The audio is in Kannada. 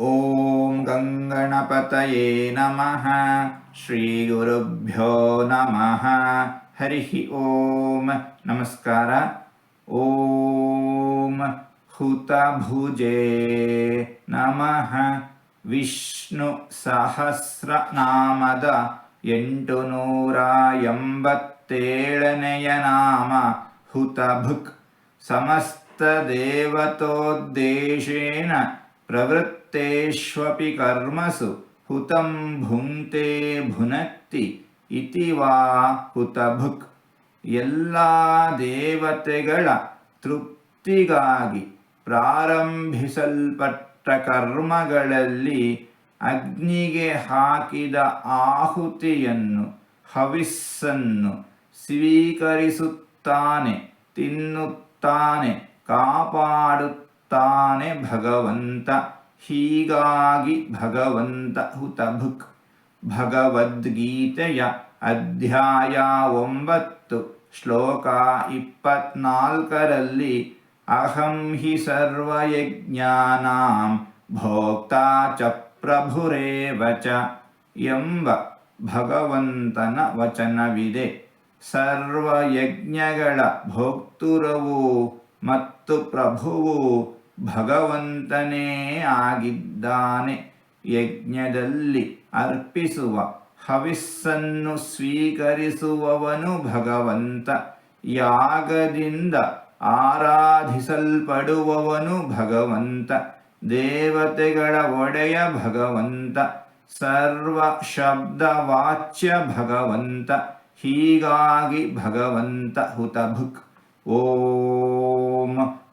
ॐ गङ्गणपतये नमः ಶ್ರೀಗುರುಭ್ಯೋ ನಮಃ ಹರಿ ಓಂ ನಮಸ್ಕಾರ ಓಂ ಹುತಭುಜೇ ನಮಃ ವಿಷ್ಣು ಸಹಸ್ರನಾಮದ ಎಂಟು ನೂರ ಎಂಬತ್ತೇಳನೆಯ ನಾಮ ಹುತಭುಕ್ ಸಮಸ್ತ ದೇವತೋದ್ದೇಶೇನ ಪ್ರವೃತ್ತೇಷ್ವಪಿ ಕರ್ಮಸು ಹುತಂ ಭುಂಕ್ತೆ ಭುನಕ್ತಿ ಇತಿ ವಾ ಹುತಭುಕ್ ಎಲ್ಲ ದೇವತೆಗಳ ತೃಪ್ತಿಗಾಗಿ ಪ್ರಾರಂಭಿಸಲ್ಪಟ್ಟ ಕರ್ಮಗಳಲ್ಲಿ ಅಗ್ನಿಗೆ ಹಾಕಿದ ಆಹುತಿಯನ್ನು ಹವಿಸ್ಸನ್ನು ಸ್ವೀಕರಿಸುತ್ತಾನೆ ತಿನ್ನುತ್ತಾನೆ ಕಾಪಾಡುತ್ತಾನೆ ಭಗವಂತ, ಹೀಗಾಗಿ ಭಗವಂತ ಹುತಭುಕ್ ಭಗವದ್ಗೀತೆಯ ಅಧ್ಯಾಯ ಒಂಬತ್ತು, ಶ್ಲೋಕ ಇಪ್ಪತ್ನಾಲ್ಕರಲ್ಲಿ, ಅಹಂ ಹಿ ಸರ್ವಯಜ್ಞಾನಾಂ ಭೋಕ್ತಾ ಚ ಪ್ರಭುರೇವ ಚ ಎಂಬ ಭಗವಂತನ ವಚನವಿದೆ. ಸರ್ವಯಜ್ಞಗಳ ಭೋಕ್ತೃವು ಮತ್ತು ಪ್ರಭುವು ಭಗವಂತನೇ ಆಗಿದ್ದಾನೆ ಯಜ್ಞದಲ್ಲಿ ಅರ್ಪಿಸುವ ಹವಿಸ್ಸನ್ನು ಸ್ವೀಕರಿಸುವವನು ಭಗವಂತ. ಯಾಗದಿಂದ ಆರಾಧಿಸಲ್ಪಡುವವನು ಭಗವಂತ. ದೇವತೆಗಳ ಒಡೆಯ ಭಗವಂತ. ಸರ್ವ ಶಬ್ದವಾಚ್ಯ ಭಗವಂತ. ಹೀಗಾಗಿ ಭಗವಂತ ಹುತಭುಕ್. ಓಂ